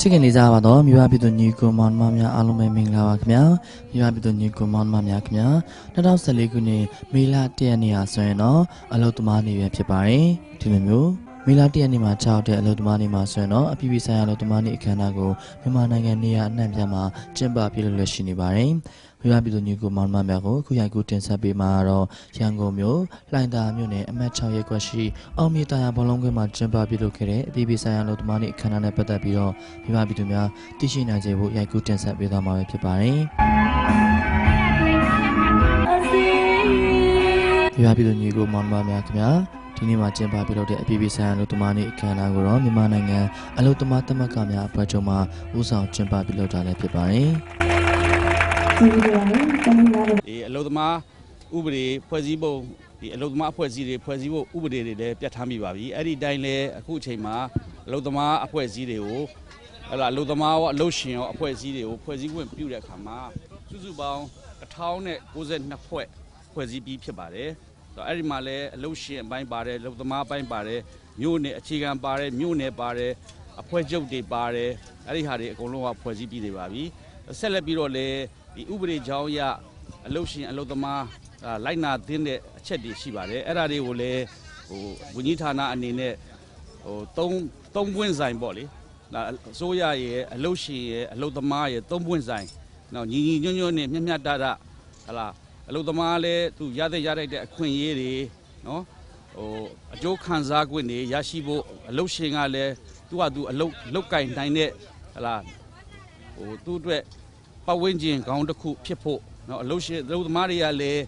ချစ်ခင်လေးစားပါတော့မိဘပြည်သူညီကိုမောင်နှမများအားလုံးပဲမင်္ဂလာပါခင်ဗျာမိဘပြည်သူညီကိုမောင်နှမများခင်ဗျာ2014ခုနှစ်မေလ1ရက်နေ့ဟာဆိုရင်တော့အလုတ်သမားနေ့ပဲဖြစ်ပါတယ်ဒီလိုမျိုး မေလ1ရက်နေ့မှာကြောက်တဲ့အလုတ်သမားနေ့မှာဆိုရင်တော့အပြည်ပြည်ဆိုင်ရာအလုတ်သမားနေ့အခမ်းအနားကိုမြန်မာနိုင်ငံနေရာအနှံ့ပြားမှာကျင်းပပြုလုပ်လို့ရှိနေပါတယ်မိဘပြည်သူညီကိုမောင်နှမများကိုအခုရိုက်ကူးတင်ဆက်ပေးမှာတော့ရန်ကုန်မြို့လှိုင်သာမြို့နယ်အမှတ်6ရပ်ကွက်ရှိအောင်မြေတာယာဘောလုံးကွင်းမှာကျင်းပပြုလုပ်ခဲ့တဲ့အပြည်ပြည်ဆိုင်ရာအလုတ်သမားနေ့အခမ်းအနားနဲ့ပတ်သက်ပြီးတော့မိဘပြည်သူများသိရှိနိုင်စေဖို့ရိုက်ကူးတင်ဆက်ပေးသွားမှာပဲဖြစ်ပါတယ်။ မိဘပြည်သူညီကိုမောင်နှမများခင်ဗျာဒီနေ့မှာကျင်းပပြုလုပ်တဲ့အပြည်ပြည်ဆိုင်ရာအလုတ်သမားနေ့အခမ်းအနားကိုတော့မြန်မာနိုင်ငံအလုတ်သမားသမဂ္ဂများအဖွဲ့ချုပ်မှဦးဆောင်ကျင်းပပြုလုပ်တာလည်းဖြစ်ပါတယ်။ဒီအလုသမားဥပဒေဖွဲ့စည်းပုံဒီအလုသမားအဖွဲ့အစည်းတွေဖွဲ့စည်းဖို့ဥပဒေတွေလည်းပြဋ္ဌာန်းပြီးပါပြီအဲ့ဒီတိုင်းလည်းအခုအချိန်မှာအလုသမားအဖွဲ့အစည်းတွေကိုဟလာအလုသမားရောအလုရှင်ရောအဖွဲ့အစည်းတွေကိုဖွဲ့စည်းခွင့်ပြုတဲ့အခါမှာစုစုပေါင်း1092ဖွဲ့ဖွဲ့စည်းပြီးဖြစ်ပါတယ် ဆိုတော့အဲ့ဒီမှာလည်းအလုရှင်အပိုင်းပါတယ်အလုသမားအပိုင်းပါတယ်မြို့နယ်အခြေခံပါတယ်မြို့နယ်ပါတယ်အဖွဲ့ချုပ်တွေပါတယ်အဲ့ဒီဟာတွေအကုန်လုံးကဖွဲ့စည်းပြီးနေပါပြီဆက်လက်ပြီးတော့လည်းဒီဥပဒေကြောင်းအရအလုတ်ရှင်အလုတ်သမားအာလိုက်နာသင်းတဲ့အချက်တွေရှိပါတယ်အဲ့ဒါတွေကိုလည်းဟိုဝန်ကြီးဌာနအနေနဲ့ဟိုသုံးသုံးပွင့်ဆိုင်ပေါ့လေဒါအစိုးရရဲ့အလုတ်ရှင်ရဲ့အလုတ်သမားရဲ့သုံးပွင့်ဆိုင်နော်ညီညီညွတ်ညွတ်နဲ့မျှမျှတတဟလာ အလုပ်သမားလည်းသူရတဲ့ရတဲ့တဲ့အခွင့်အရေးတွေနော်ဟိုအကျိုးခံစား권တွေရရှိဖို့အလုပ်ရှင်ကလည်းသူကသူအလုပ်လုတ်ကင်နိုင်တဲ့ဟလာဟိုသူ့အတွက်ပတ်ဝန်းကျင်ကောင်းတစ်ခုဖြစ်ဖို့နော်အလုပ်ရှင်အလုပ်သမားတွေကလည်း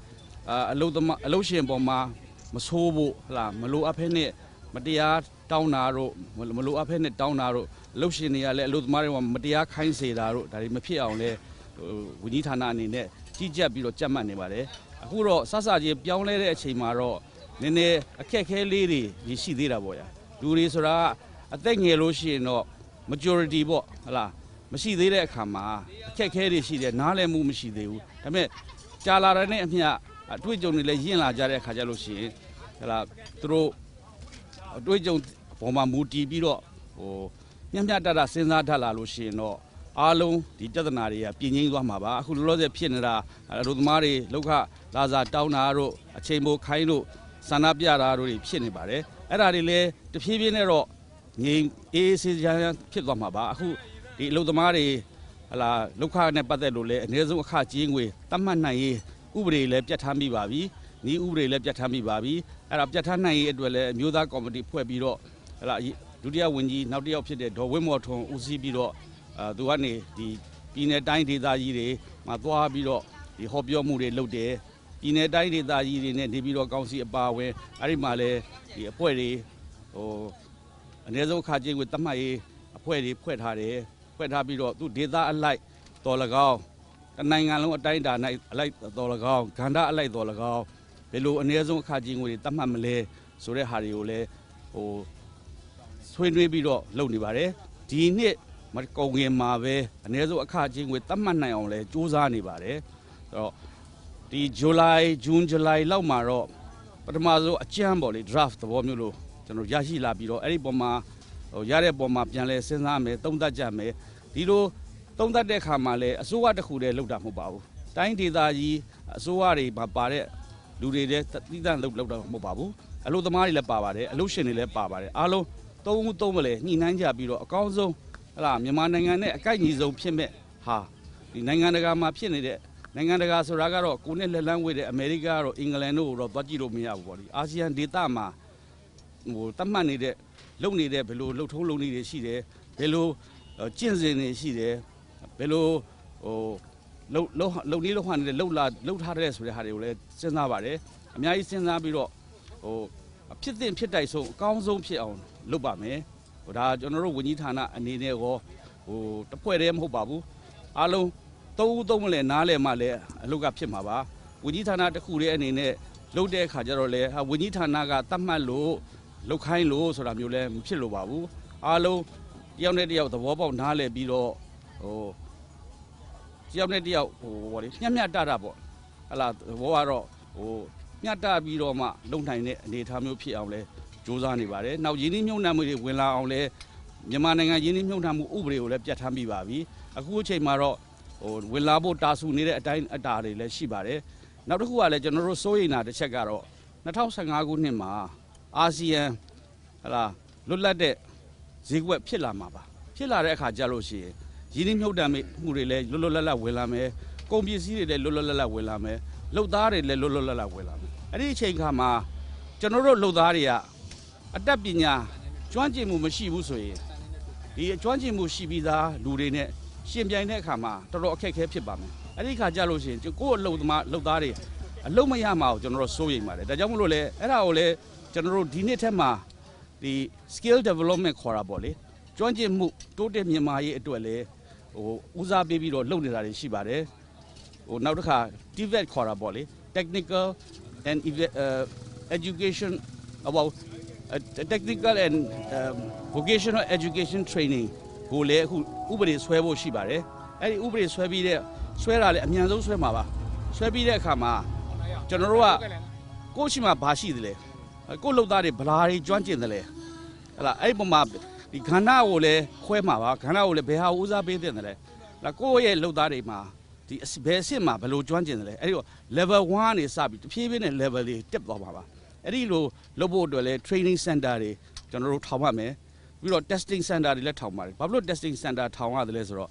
အလုပ်သမားအလုပ်ရှင်ပေါ်မှာမဆိုးဖို့ဟလာမလိုအပ်ဖက်နဲ့မတရားတောင်းတာတို့မလိုအပ်ဖက်နဲ့တောင်းတာတို့အလုပ်ရှင်တွေကလည်းအလုပ်သမားတွေကမတရားခိုင်းစေတာတို့ဒါတွေမဖြစ်အောင်လဲဟိုဝန်ကြီးဌာနအနေနဲ့ ကြီးကြပ်ပြီးတော့ကြက်မှတ်နေပါတယ်အခုတော့စစချင်းပြောင်းလဲတဲ့အချိန်မှာတော့နည်းနည်းအခက်အခဲလေးတွေရှိသေးတာပေါ့ဗျာလူတွေဆိုတာအသက်ငယ်လို့ရှိရင်တော့ majority ပေါ့ဟလာမရှိသေးတဲ့အခါမှာအခက်အခဲတွေရှိတယ်နားလည်မှုမရှိသေးဘူးဒါပေမဲ့ကြာလာတဲ့အမျှအတွေ့အကြုံတွေလည်းရင့်လာကြတဲ့အခါကျလို့ရှိရင်ဟလာသူတို့အတွေ့အကြုံပေါ်မှာမူတည်ပြီးတော့ဟိုမျှမျှတတစဉ်းစားထလာလို့ရှိရင်တော့ အားလုံးဒီပြဿနာတွေကပြင်းငိမ့်သွားမှာပါအခုလောလောဆယ်ဖြစ်နေတာအလုပ်သမားတွေလောက်ခလာစာတောင်းတာတို့အချိန်ပိုခိုင်းတို့ဆန္ဒပြတာတို့တွေဖြစ်နေပါတယ်အဲ့ဒါတွေလည်းတဖြည်းဖြည်းနဲ့တော့ငြိမ်အေးအေးဆေးဆေးချမ်းချမ်းဖြစ်သွားမှာပါအခုဒီအလုပ်သမားတွေဟလာလောက်ခနဲ့ပတ်သက်လို့လည်းအနည်းဆုံးအခကြေးငွေတတ်မှတ်နိုင်ရေးဥပဒေလည်းပြဋ္ဌာန်းပြီးပါပြီ။ဤဥပဒေလည်းပြဋ္ဌာန်းပြီးပါပြီ။အဲ့ဒါပြဋ္ဌာန်းနိုင်ရေးအတွက်လည်းအမျိုးသားကော်မတီဖွဲ့ပြီးတော့ဟလာဒုတိယဝန်ကြီးနောက်တစ်ယောက်ဖြစ်တဲ့ဒေါ်ဝင်းမော်ထွန်းဦးစီးပြီးတော့ အာသူကနေဒီပြည်내တိုင်းဒေသကြီးတွေမှာသွားပြီးတော့ဒီဟောပြောမှုတွေလုပ်တယ်။ပြည်내တိုင်းဒေသကြီးတွေနဲ့နေပြီးတော့ကောင်စီအပါအဝင်အဲ့ဒီမှာလည်းဒီအဖွဲ့တွေဟိုအနည်းဆုံးအခကြေးငွေတတ်မှတ်ရေးအဖွဲ့တွေဖွဲ့ထားတယ်။ ဖွဲ့ထားပြီးတော့သူဒေတာအလိုက်တော်လကောင်းတနိုင်ငံလုံးအတိုင်းအတာ၌အလိုက်တော်လကောင်းဂန္ဓာအလိုက်တော်လကောင်းဘယ်လိုအ ਨੇ ဆုံးအခကြီးငွေတွေတတ်မှတ်မလဲဆိုတဲ့ဟာတွေကိုလည်းဟိုဆွေးနွေးပြီးတော့လုပ်နေပါတယ်ဒီနှစ် မကုန်ခင်မှာပဲအ ਨੇ ဆုံးအခကြီးငွေတတ်မှတ်နိုင်အောင်လဲစူးစမ်းနေပါတယ်အဲ့တော့ဒီဇူလိုင်ဂျွန်ဇူလိုင်လောက်မှာတော့ပထမဆုံးအကြမ်းပေါ့လေ draft သဘောမျိုးလို့ကျွန်တော်ရရှိလာပြီးတော့အဲ့ဒီပုံမှာဟိုရတဲ့ပုံမှာပြန်လဲစဉ်းစားမယ်သုံးသပ်ကြမယ်ဒီလိုသုံးသပ်တဲ့အခါမှာလည်းအစိုးရတစ်ခုတည်းလောက်တာမဟုတ်ပါဘူးတိုင်းဒေသကြီးအစိုးရတွေမှာပါတဲ့လူတွေလည်းတိတန့်လောက်လောက်တာမဟုတ်ပါဘူးအလုပ်သမားတွေလည်းပါပါတယ်အလုပ်ရှင်တွေလည်းပါပါတယ်အားလုံးသုံးဦးသုံးမလဲညှိနှိုင်းကြပြီးတော့အကောင်းဆုံး ဟလာမြန်မာနိုင်ငံနဲ့အကိုက်ညီဆုံးဖြစ်မဲ့ဟာဒီနိုင်ငံတကာမှာဖြစ်နေတဲ့နိုင်ငံတကာဆိုတာကတော့ကိုနဲ့လက်လန်းဝေးတဲ့အမေရိကကတော့အင်္ဂလန်တို့တော့သွားကြည့်လို့မရဘူးပေါ့ဒီအာဆီယံဒေသမှာဟိုတတ်မှတ်နေတဲ့လုံနေတဲ့ဘယ်လိုလှုပ်ထုံးလုံနေတွေရှိတယ်ဘယ်လိုကျင့်စဉ်တွေရှိတယ်ဘယ်လိုဟိုလုံလုံလုံနေလုံဟန်နေတဲ့လုံလာလုံထားတဲ့ဆိုတဲ့ဟာတွေကိုလည်းစဉ်းစားပါတယ်အများကြီးစဉ်းစားပြီးတော့ဟိုဖြစ်တဲ့ဖြစ်တိုက်ဆုံးအကောင်းဆုံးဖြစ်အောင်လုပ်ပါမယ်ဟို ဒါကျွန်တော်တို့ဝန်ကြီးဌာနအနေနဲ့ရောဟိုတဖွဲ့တည်းမဟုတ်ပါဘူးအားလုံးသုံးဦးသုံးမလဲနားလဲမှလည်းအလုပ်ကဖြစ်မှာပါဝန်ကြီးဌာနတစ်ခုတည်းအနေနဲ့လုပ်တဲ့အခါကျတော့လေဟာဝန်ကြီးဌာနကတတ်မှတ်လို့လောက်ခိုင်းလို့ဆိုတာမျိုးလည်းမဖြစ်လို့ပါဘူးအားလုံးတယောက်နဲ့တယောက်သဘောပေါက်နားလည်ပြီးတော့ဟိုတယောက်နဲ့တယောက်ဟိုဗောလေမျက်မျက်တတပေါ့ဟလာသဘောကတော့ဟိုမျှတပြီးတော့မှလုံနိုင်တဲ့အနေအထားမျိုးဖြစ်အောင်လဲ စူးစမ်းနေပါတယ်နောက်ရင်းနှီးမြှုပ်နှံမှုတွေဝင်လာအောင်လဲဟမြန်မာနိုင်ငံရင်းနှီးမြှုပ်နှံမှုဥပဒေကိုလည်းပြဋ္ဌာန်းပြီးပါပြီအခုအချိန်မှာတော့ဟိုဝင်လာဖို့တာဆူနေတဲ့အတိုင်းအတာတွေလည်းရှိပါတယ်နောက်တစ်ခုကလည်းကျွန်တော်တို့စိုးရိမ်တာတစ်ချက်ကတော့2015ခုနှစ်မှာအာဆီယံဟလာလွတ်လပ်တဲ့ဈေးကွက်ဖြစ်လာမှာပါဖြစ်လာတဲ့အခါကျလို့ရှိရင်ရင်းနှီးမြှုပ်နှံမှုတွေလည်းလွတ်လွတ်လပ်လပ်ဝင်လာမယ်ကုန်ပစ္စည်းတွေလည်းလွတ်လွတ်လပ်လပ်ဝင်လာမယ်လုပ်သားတွေလည်းလွတ်လွတ်လပ်လပ်ဝင်လာမယ်အဲ့ဒီအချိန်ခါမှာကျွန်တော်တို့လုပ်သားတွေက အတတ်ပညာကျွမ်းကျင်မှုမရှိဘူးဆိုရင်ဒီအကျွမ်းကျင်မှုရှိပြီးသားလူတွေနဲ့ရှင်ပြိုင်တဲ့အခါမှာတော်တော်အခက်အခဲဖြစ်ပါမယ်အဲ့ဒီခါကြလို့ရှိရင်ကိုယ့်အလုပ်သမားလုပ်သားတွေအလုပ်မရမှာကိုကျွန်တော်တို့စိုးရိမ်ပါတယ်ဒါကြောင့်မလို့လေအဲ့ဒါကိုလေကျွန်တော်တို့ဒီနှစ်ထက်မှာဒီ skill development ခေါ်တာပေါ့လေကျွမ်းကျင်မှုတိုးတက်မြင့်မားရေးအတွက်လေဟိုဦးစားပေးပြီးတော့လုပ်နေတာတွေရှိပါတယ်ဟိုနောက်တစ်ခါ TVET ခေါ်တာပေါ့လေ technical and eva- uh, education about uh, technical and um, vocational education training ကိုလည်းအခုဥပဒေဆွဲဖို့ရှိပါတယ်အဲ့ဒီဥပဒေဆွဲပြီးတဲ့ဆွဲတာလည်းအမြန်ဆုံးဆွဲမှာပါဆွဲပြီးတဲ့အခါမှာကျွန်တော်တို့ကကိုယ့်ရှိမှာဘာရှိသလဲကိုယ့်လုပ်သားတွေဗလာတွေကျွမ်းကျင်တယ်လဲဟလာအဲ့ဒီပုံမှာဒီခန္ဓာကိုလည်းခွဲမှာပါခန္ဓာကိုလည်းဘယ်ဟာဦးစားပေးတဲ့တယ်လဲလာကိုယ့်ရဲ့လုပ်သားတွေမှာဒီအစဘယ်အစ်စ်မှာဘယ်လိုကျွမ်းကျင်တယ်လဲအဲ့ဒီတော့ level 1ကနေစပြီးတဖြည်းဖြည်းနဲ့ level တွေတက်သွားပါပါ အဲ့ဒီလိုလုပ်ဖို့အတွက်လည်း training center တွေကျွန်တော်တို့ထောင်ရမယ်ပြီးတော့ testing center တွေလည်းထောင်ပါတယ်ဘာဖြစ်လို့ testing center ထောင်ရတယ်လဲဆိုတော့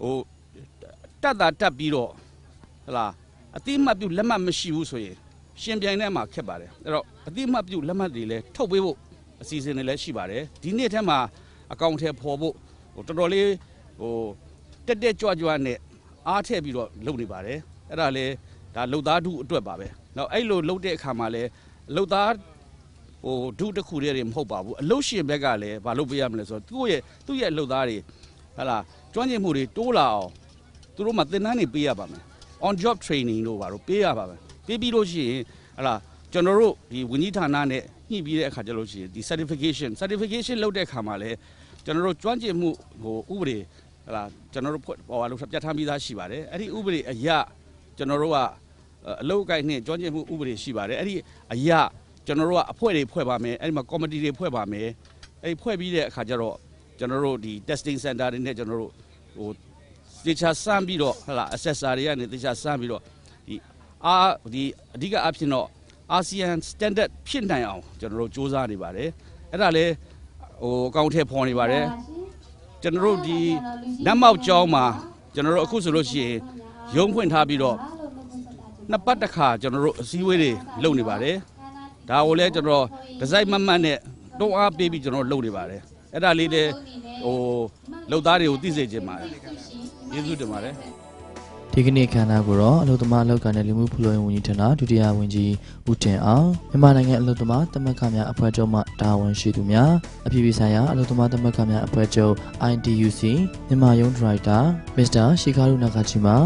ဟိုတက်တာတက်ပြီးတော့ဟလာအတိအမှတ်ပြုလက်မှတ်မရှိဘူးဆိုရင်ရှင်ပြိုင်ထဲမှာခက်ပါတယ်အဲ့တော့အတိအမှတ်ပြုလက်မှတ်တွေလည်းထုတ်ပေးဖို့အစီအစဉ်တွေလည်းရှိပါတယ်ဒီနေ့ထဲမှာအကောင့်ထဲပေါ်ဖို့ဟိုတော်တော်လေးဟိုတက်တက်ကြွကြွနဲ့အားထည့်ပြီးတော့လုပ်နေပါတယ်အဲ့ဒါလေဒါလုံသားထုအတွက်ပါပဲနောက်အဲ့လိုလုပ်တဲ့အခါမှာလည်း လုံသားဟိုဒုတစ်ခုတည်းတွေမဟုတ်ပါဘူးအလုတ်ရှင်ဘက်ကလည်းမလုပ်ပေးရမလဲဆိုတော့သူ့ရဲ့သူ့ရဲ့လုံသားတွေဟလာကျွမ်းကျင်မှုတွေတိုးလာအောင်သူတို့မှသင်တန်းတွေပေးရပါမယ် on job training တို့ပါတော့ပေးရပါမယ်ပေးပြီးလို့ရှိရင်ဟလာကျွန်တော်တို့ဒီဝန်ကြီးဌာနနဲ့ညှိပြီးတဲ့အခါကျလို့ရှိရင်ဒီ certification certification လုပ်တဲ့အခါမှာလည်းကျွန်တော်တို့ကျွမ်းကျင်မှုဟိုဥပဒေဟလာကျွန်တော်တို့ဖွဲ့ဟိုဟာလို့ပြဋ္ဌာန်းပြီးသားရှိပါတယ်အဲ့ဒီဥပဒေအရကျွန်တော်တို့က အလုပ်အကိုင်နဲ့ကျွမ်းကျင်မှုဥပဒေရှိပါတယ်အဲ့ဒီအရကျွန်တော်တို့ကအဖွဲ့တွေဖွဲ့ပါမယ်အဲ့ဒီမှာ committee တွေဖွဲ့ပါမယ်အဲ့ဒီဖွဲ့ပြီးတဲ့အခါကျတော့ကျွန်တော်တို့ဒီ testing center တွေနဲ့ကျွန်တော်တို့ဟိုတေချာစမ်းပြီးတော့ဟလာ assessor တွေကနေတေချာစမ်းပြီးတော့ဒီအာဒီအဓိကအဖြစ်တော့ ASEAN standard ဖြစ်နိုင်အောင်ကျွန်တော်တို့စူးစမ်းနေပါတယ်အဲ့ဒါလေဟိုအကောင့်ထဲပေါ်နေပါတယ်ကျွန်တော်တို့ဒီနတ်မောက်ကျောင်းမှာကျွန်တော်တို့အခုဆိုလို့ရှိရင်ရုံးဖွင့်ထားပြီးတော့ နှစ်ပတ်တစ်ခါကျွန်တော်တို့အစည်းအဝေးတွေလုပ်နေပါတယ်ဒါကိုလည်းကျွန်တော်ဒီဇိုင်းမတ်မတ်နဲ့တွန်းအားပေးပြီးကျွန်တော်လုပ်နေပါတယ်အဲ့ဒါလေးလည်းဟိုလုပ်သားတွေကိုသိစေချင်ပါတယ်ကျေးဇူးတင်ပါတယ်ဒီကနေ့ခန္ဓာကိုတော့အလုသမားအလောက်ကနဲ့လူမှုဖူလုံရေးဝန်ကြီးဌာနဒုတိယဝန်ကြီးဦးတင်အောင်မြန်မာနိုင်ငံအလုသမားသမဂ္ဂများအဖွဲ့ချုပ်မှတာဝန်ရှိသူများအပြည်ပြည်ဆိုင်ရာအလုသမားသမဂ္ဂများအဖွဲ့ချုပ် IDUC မြန်မာယုံဒရိုက်တာမစ္စတာရှီကာရုနာဂါချီမာ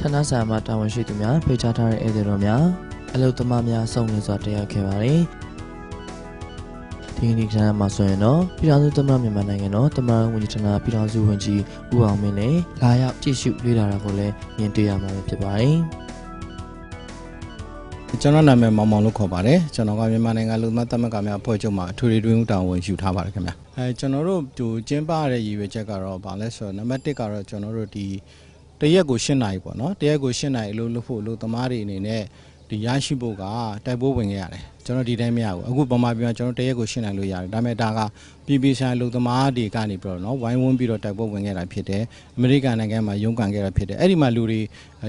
ဌာနဆိုင်ရာမှတာဝန်ရှိသူများဖိတ်ကြားထားတဲ့ဧည့်သည်တော်များအလုသမားများစုံလင်စွာတက်ရောက်ခဲ့ပါတယ်ဒီကနေ့ခန်းမှာဆိုရင်တော့ပြည်ထောင်စုသမ္မတမြန်မာနိုင်ငံတော်သမ္မတဝန်ကြီးဌာနပြည်ထောင်စုဝန်ကြီးဦးအောင်မင်းလည်းလာရောက်ကြည့်ရှုလေ့လာတာကိုလည်းမြင်တွေ့ရမှာပဲဖြစ်ပါတယ်။ကျွန်တော်နာမည်မောင်မောင်လို့ခေါ်ပါတယ်ကျွန်တော်ကမြန်မာနိုင်ငံလူမတ်သမဂ္ဂများအဖွဲ့ချုပ်မှာအထွေထွေတွင်းဦးတာဝန်ယူထားပါတယ်ခင်ဗျအဲကျွန်တော်တို့ဒီကျင်းပရတဲ့ရည်ရွယ်ချက်ကတော့ဗာလဲဆိုတော့နံပါတ်1ကတော့ကျွန်တော်တို့ဒီ တရက်ကို၈နာရီပေါ့နော်တရက်ကို၈နာရီအလုပ်လုပ်ဖို့အလုပ်သမားတွေအနေနဲ့ဒီရရှိဖို့ကတိုက်ပွဲဝင်ခဲ့ရတယ် ကျွန်တော်ဒီတိုင်းမရဘူးအခုပမာပြန်ကျွန်တော်တရက်ကို၈နာရီလို့ရတယ်ဒါပေမဲ့ဒါကပြည်ပြည်ဆိုင်ရာအလုပ်သမားတွေကနေပြီးတော့နော်ဝိုင်းဝန်းပြီးတော့တိုက်ပွဲဝင်ခဲ့တာဖြစ်တယ်အမေရိကန်နိုင်ငံမှာရုန်းကန်ခဲ့တာဖြစ်တယ်အဲ့ဒီမှာလူတွေ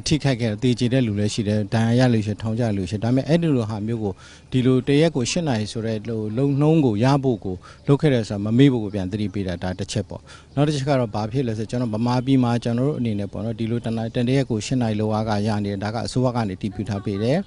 ထိခိုက်ခဲ့တေချေတဲ့လူလည်းရှိတယ်ဒဏ်ရာရလို့ရှိရင်ထောင်ကျလို့ရှိရင်ဒါပေမဲ့အဲ့ဒီလိုဟာမျိုးကိုဒီလိုတရက်ကို၈နာရီဆိုတဲ့လုံလုံနှုံးကိုရဖို့ကိုလုပ်ခဲ့တယ်ဆိုတာမမေ့ဖို့ကိုပြန်သတိပေးတာဒါတစ်ချက်ပေါ့နောက်တစ်ချက်ကတော့ဘာဖြစ်လဲဆိုကျွန်တော်ဗမာပြည်မှာကျွန်တော်တို့အနေနဲ့ပေါ့နော်ဒီလိုတနတရက်ကို၈နာရီလောကရနေတယ်ဒါကအစိုးရကနေတည်ပြုထားပေးတယ်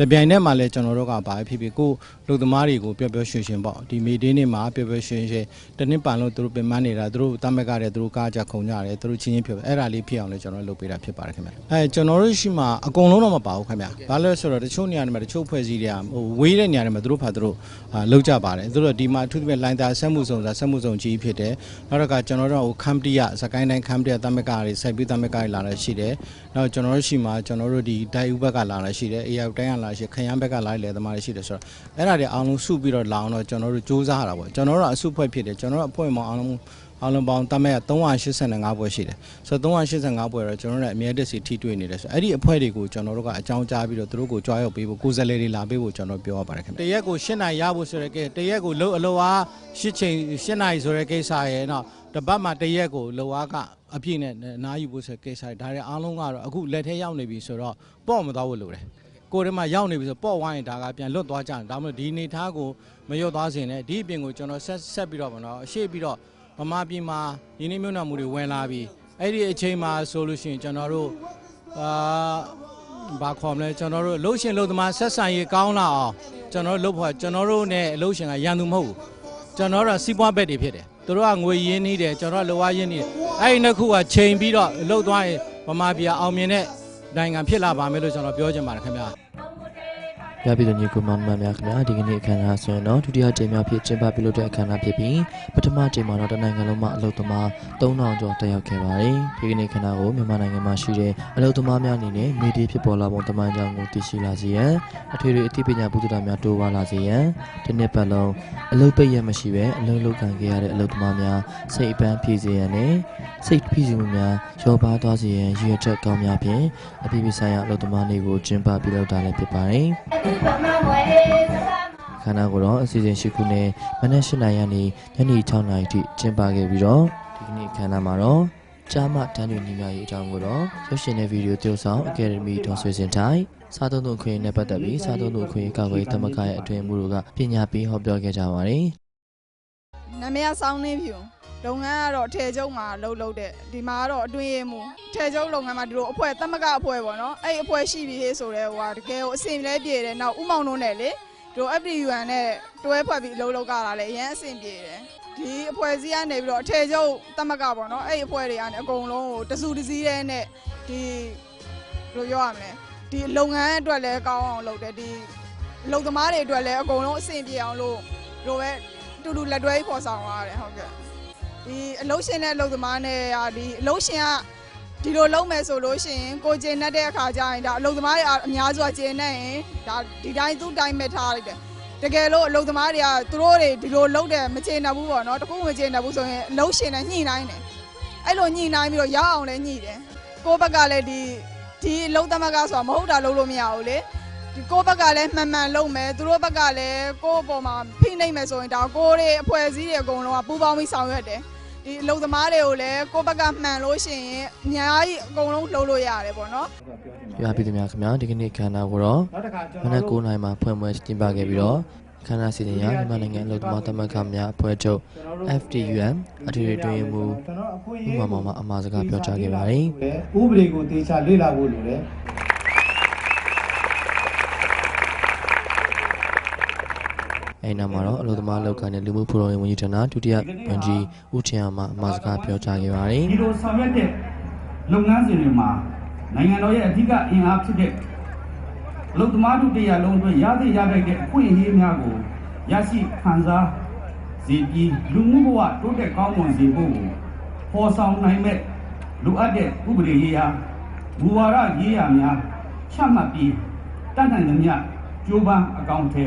တပြိုင်တည်းမှာလည်းကျွန်တော်တို့ကဘာဖြစ်ဖြစ်ကိုလူသမားတွေကိုပျော်ပျော်ရွှင်ရွှင်ပေါ့ဒီမေဒေးနေ့မှာပျော်ပျော်ရွှင်ရွှင်တနစ်ပန်လို့သူတို့ပင်ပန်းနေတာသူတို့တမက်ကတဲ့သူတို့ကားကြခုံကြတယ်သူတို့ချင်းချင်းဖြစ်အဲ့ဒါလေးဖြစ်အောင်လည်းကျွန်တော်လုပ်ပေးတာဖြစ်ပါတယ်ခင်ဗျအဲကျွန်တော်တို့ရှိမှအကုန်လုံးတော့မပါဘူးခင်ဗျဘာလဲဆိုတော့တချို့နေရာတွေမှာတချို့ဖွဲ့စည်းတွေကဟိုဝေးတဲ့နေရာတွေမှာသူတို့ဖာသူတို့အာလောက်ကြပါတယ်သူတို့ဒီမှာအထူးသဖြင့်လိုင်းတာဆက်မှုစုံစာဆက်မှုစုံကြီးဖြစ်တယ်နောက်တစ်ခါကျွန်တော်တို့ဟိုခမ်ပတီယစကိုင်းတိုင်းခမ်ပတီယတမက်ကတွေစိုက်ပြီးတမက်ကတွေလာတာရှိတယ်နောက်ကျွန်တော်တို့ရှိမှကျွန်တော်တို့ဒီဒိုင်ဥဘက်ကလာတာရှိတယ်အေယာတိုင်းကလာလာရှိခရမ်းဘက်ကလာလေသမားတွေရှိတယ်ဆိုတော့အဲ့ဒါတွေအားလုံးစုပြီးတော့လာအောင်တော့ကျွန်တော်တို့စူးစမ်းရတာပေါ့ကျွန်တော်တို့ကအစုဖွဲ့ဖြစ်တယ်ကျွန်တော်တို့အဖွဲ့မောင်အားလုံးအားလုံးပေါင်းတတ်မဲ့385ပွဲရှိတယ်ဆိုတော့385ပွဲတော့ကျွန်တော်တို့လည်းအမြဲတစေထိတွေ့နေတယ်ဆိုတော့အဲ့ဒီအဖွဲ့တွေကိုကျွန်တော်တို့ကအကြောင်းကြားပြီးတော့သူတို့ကိုကြွားရောက်ပေးဖို့ကိုယ်စားလှယ်တွေလာပေးဖို့ကျွန်တော်ပြောရပါတယ်ခင်ဗျတရက်ကို၈နိုင်ရဖို့ဆိုတဲ့ကိတရက်ကိုလှုပ်အလောအား၈ချိန်၈နိုင်ဆိုတဲ့ကိစ္စရဲ့နော်တပတ်မှာတရက်ကိုလှုပ်အားကအပြည့်နဲ့အနားယူဖို့ဆိုတဲ့ကိစ္စတွေဒါတွေအားလုံးကတော့အခုလက်ထဲရောက်နေပြီဆိုတော့ပေါ့မသွားဖို့လိုတယ် ကိုယ်ထဲမှာရောက်နေပြီဆိုပေါ့ဝိုင်းရင်ဒါကပြန်လွတ်သွားကြတယ်ဒါမှမဟုတ်ဒီနေသားကိုမရွတ်သွားစေနဲ့ဒီအပြင်ကိုကျွန်တော်ဆက်ဆက်ပြီးတော့ဗောနော်အရှိပြီးတော့မမပြည်မှာရင်းနှီးမြှုပ်နှံမှုတွေဝင်လာပြီးအဲ့ဒီအချိန်မှာဆိုလို့ရှိရင်ကျွန်တော်တို့အာဘာခေါ်မလဲကျွန်တော်တို့လှုပ်ရှင်လှုပ်သမားဆက်ဆံရေးကောင်းလာအောင်ကျွန်တော်တို့လှုပ်ဖို့ကျွန်တော်တို့ ਨੇ လှုပ်ရှင်ကရန်သူမဟုတ်ဘူးကျွန်တော်တို့ကစီးပွားဘက်တွေဖြစ်တယ်သူတို့ကငွေရင်းနှီးတယ်ကျွန်တော်ကလောဝရင်းနှီးတယ်အဲ့ဒီနှစ်ခုကချိန်ပြီးတော့လှုပ်သွားရင်မမပြည်အောင်မြင်တဲ့ နိုင်ငံဖြစ်လာပါမယ်လို့ကျွန်တော်ပြောချင်ပါတယ်ခင်ဗျာ ရပြည်သူညီကိုမောင်နှမများခင်ဗျာဒီကနေ့အခမ်းအနားဆိုရင်တော့ဒုတိယကြိမ်မြောက်ဖြစ်ကျင်းပပြုလုပ်တဲ့အခမ်းအနားဖြစ်ပြီးပထမကြိမ်မှာတော့တနိုင်ငံလုံးမှာအလုပ်သမား3000ကျော်တက်ရောက်ခဲ့ပါတယ်ဒီကနေ့အခမ်းအနားကိုမြန်မာနိုင်ငံမှာရှိတဲ့အလုပ်သမားများအနေနဲ့မြေဒီဖြစ်ပေါ်လာပုံတမန်ကြောင်ကိုတည်ရှိလာစေရန်အထွေထွေအသိပညာဘုဒ္ဓတာများတိုးပွားလာစေရန်ဒီနှစ်ပတ်လုံးအလုပ်ပိတ်ရမရှိပဲအလုပ်လုပ်ကံခဲ့ရတဲ့အလုပ်သမားများစိတ်အပန်းဖြည့်စေရန်နဲ့စိတ်ဖိစီးမှုများရောပါသွားစေရန်ရည်ရွယ်ချက်ကောင်းများဖြင့်အပြည်ပြည်ဆိုင်ရာအလုပ်သမားနေ့ကိုကျင်းပပြုလုပ်တာလည်းဖြစ်ပါတယ်ခန္ဓာကိုယ်တော့အစီအစဉ်ရှိခုနဲ့မနက်၈နာရီကနေညနေ6နာရီထိကျင်းပခဲ့ပြီးတော့ဒီကနေ့ခန္ဓာမှာတော့ကျားမတန်းတူညီမရေးအကြောင်းကိုတော့ရုပ်ရှင်တဲ့ဗီဒီယိုသရုပ်ဆောင် Academy တော်ဆွေစင်တိုင်းစားသုံးသူအခွင့်အရေးနဲ့ပတ်သက်ပြီးစားသုံးသူအခွင့်အရေးကာကွယ်ရေးသမဂ္ဂရဲ့အတွင်မှုတို့ကပညာပေးဟောပြောခဲ့ကြပါတယ်နာမည်ကစောင်းနှင်းဖြူ လုပ်ငန်းကတော့ထဲကျုံမှာလှုပ်လှုပ်တဲ့ဒီမှာကတော့အတွင်းရေးမှုထဲကျုံလုပ်ငန်းမှာဒီလိုအဖွဲ့သမဂ္ဂအဖွဲ့ပေါ့နော်အဲ့ဒီအဖွဲ့ရှိပြီဟေးဆိုတော့ဟိုဟာတကယ်ကိုအစင်လဲပြေတယ်နောက်ဥမောင်တို့နဲ့လေဒီလို FDUN နဲ့တွဲဖွဲ့ပြီးအလုပ်လုပ်ကြတာလေအရင်အစင်ပြေတယ်ဒီအဖွဲ့အစည်းကနေပြီးတော့အထည်ချုပ်သမဂ္ဂပေါ့နော်အဲ့ဒီအဖွဲ့တွေကနေအကုန်လုံးကိုတစုတစည်းတဲ့နဲ့ဒီဘယ်လိုပြောရမလဲဒီလုပ်ငန်းအတွက်လည်းကောင်းအောင်လုပ်တယ်ဒီအလုပ်သမားတွေအတွက်လည်းအကုန်လုံးအဆင်ပြေအောင်လို့ဒီလိုပဲအတူတူလက်တွဲဖော်ဆောင်ရတယ်ဟုတ်ကဲ့ ဒီအလုံးရှင်တဲ့အလုပ်သမားနဲ့ဟာဒီအလုံးရှင်ကဒီလိုလုံးမယ်ဆိုလို့ရှိရင်ကိုကျင်တဲ့အခါကျရင်ဒါအလုပ်သမားတွေအများစုကကျင်နေရင်ဒါဒီတိုင်းသူ့တိုင်းပဲထားလိုက်တယ်တကယ်လို့အလုပ်သမားတွေကသူတို့တွေဒီလိုလုံးတယ်မကျင်တတ်ဘူးပေါ့နော်တခုမကျင်တတ်ဘူးဆိုရင်အလုံးရှင်နဲ့ညှိနှိုင်းတယ်အဲ့လိုညှိနှိုင်းပြီးတော့ရအောင်လည်းညှိတယ်ကိုယ့်ဘက်ကလည်းဒီဒီအလုပ်သမဂ္ဂဆိုတာမဟုတ်တာလုပ်လို့မရဘူးလေဒီကိုယ့်ဘက်ကလည်းမှန်မှန်လုပ်မယ်သူတို့ဘက်ကလည်းကိုယ့်အပေါ်မှာဖိနှိပ်မယ်ဆိုရင်ဒါကိုယ့်ရဲ့အဖွဲ့အစည်းတွေအကုန်လုံးကပူးပေါင်းပြီးဆောင်ရွက်တယ် ဒီအလုံသမားတွေကိုလည်းကိုယ့်ဘက်ကမှန်လို့ရှိရင်အများကြီးအကုန်လုံးလှုပ်လို့ရတယ်ပေါ့နော်ပြပါပြည်သူများခင်ဗျာဒီကနေ့ခန္ဓာကိုတော့မနက်9နာရီမှာဖွင့်ပွဲကျင်းပခဲ့ပြီးတော့ခန္ဓာစီစဉ်ရမြန်မာနိုင်ငံအလုပ်သမားသမဂ္ဂများအဖွဲ့ချုပ် FTUM အထွေထွေတွင်ရေးမှုဥပမာမှာအမှားစကားပြောကြားခဲ့ပါတယ်ဥပဒေကိုတေချာလေ့လာဖို့လိုတယ် အဲ့ဒီနောက်မှာတော့အလုပ်သမားလောက်ကနေလူမှုဖူလုံရေးဝန်ကြီးဌာနဒုတိယဝန်ကြီးဦးထင်အောင်မှအမှားစကားပြောကြားခဲ့ပါတယ်ဒီလိုဆောင်ရွက်တဲ့လုပ်ငန်းစဉ်တွေမှာနိုင်ငံတော်ရဲ့အဓိကအင်အားဖြစ်တဲ့အလုပ်သမားတို့တရားလုံးအတွက်ရသည့်ရထိုက်တဲ့အခွင့်အရေးများကိုရရှိခံစားစေပြီးလူမှုဘဝတိုးတက်ကောင်းမွန်စေဖို့ကိုပေါ်ဆောင်နိုင်မဲ့လိုအပ်တဲ့ဥပဒေရေးရာမူဝါဒရေးရာများချမှတ်ပြီးတတ်နိုင်သမျှကြိုးပမ်းအကောင့်ထဲ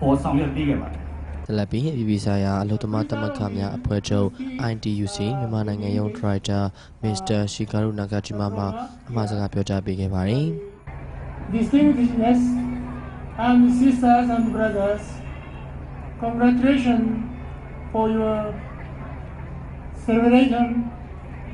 ပေါ်ဆောင်ရွက်ပေးခဲ့ပါတယ်။ဆက်လက်ပြီးအပြည်ပြည်ဆိုင်ရာအလုပ်သမားသမဂ္ဂများအဖွဲ့ချုပ် ITUC မြန်မာနိုင်ငံရုံးဒရိုက်တာမစ္စတာရှီကာရုနာဂဂျီမာမှအမှားစကားပြောကြားပေးခဲ့ပါတယ်။ distinguished guests and sisters and brothers, congratulations for your celebration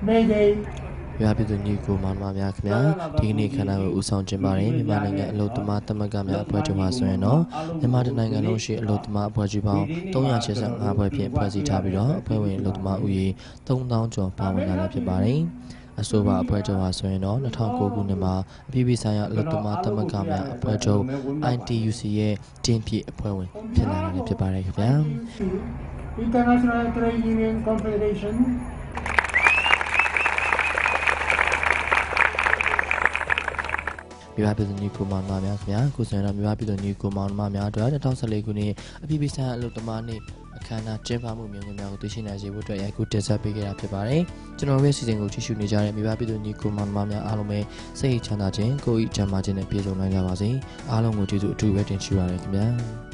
May Day. ပြပြည်သူညီကိုမောင်နှမများခင်ဗျာဒီကနေ့ခန္ဓာကိုဦးဆောင်ကျင်းပါတယ်မြန်မာနိုင်ငံအလုပ်သမားသမဂ္ဂများအဖွဲ့ချုပ်မှာဆိုရင်တော့မြန်မာတိုင်းနိုင်ငံလုံးရှိအလုပ်သမားအဖွဲ့ချုပ်ပေါင်း385ဖွဲ့ဖြင့်ဖွဲ့စည်းထားပြီးတော့အဖွဲ့ဝင်အလုပ်သမားဦးရေ3000ကျော်ပါဝင်လာလည်းဖြစ်ပါတယ်အဆိုပါအဖွဲ့ချုပ်ဟာဆိုရင်တော့2009ခုနှစ်မှာအပြည်ပြည်ဆိုင်ရာအလုပ်သမားသမဂ္ဂများအဖွဲ့ချုပ် ITUC ရဲ့တင်းပြည့်အဖွဲ့ဝင်ဖြစ်လာတာလည်းဖြစ်ပါတယ်ခင်ဗျာ International Trade Union Confederation. မြပပြည်သူညီကိုမောင်နှမများခင်ဗျာကိုယ်စံတော်မြပပြည်သူညီကိုမောင်နှမများအတွက်2014ခုနှစ်အပြည်ပြည်ဆိုင်ရာအလုပ်သမားနေ့အခအခမ်းအနားကျင်းပမှုမျိုးများကိုသိရှိနိုင်စေဖို့အတွက်ရိုက်ကူးတင်ဆက်ပေးခဲ့တာဖြစ်ပါတယ်ကျွန်တော်တို့ရဲ့စီစဉ်ကိုကြည့်ရှုနေကြတဲ့မိဘပြည်သူညီကိုမောင်နှမများအားလုံးပဲစိတ်ချမ်းသာခြင်းကိုယ်ဤချမ်းသာခြင်းနဲ့ပြည့်စုံနိုင်ကြပါစေအားလုံးကိုကျေးဇူးအထူးပဲတင်ရှိပါရခင်ဗျာ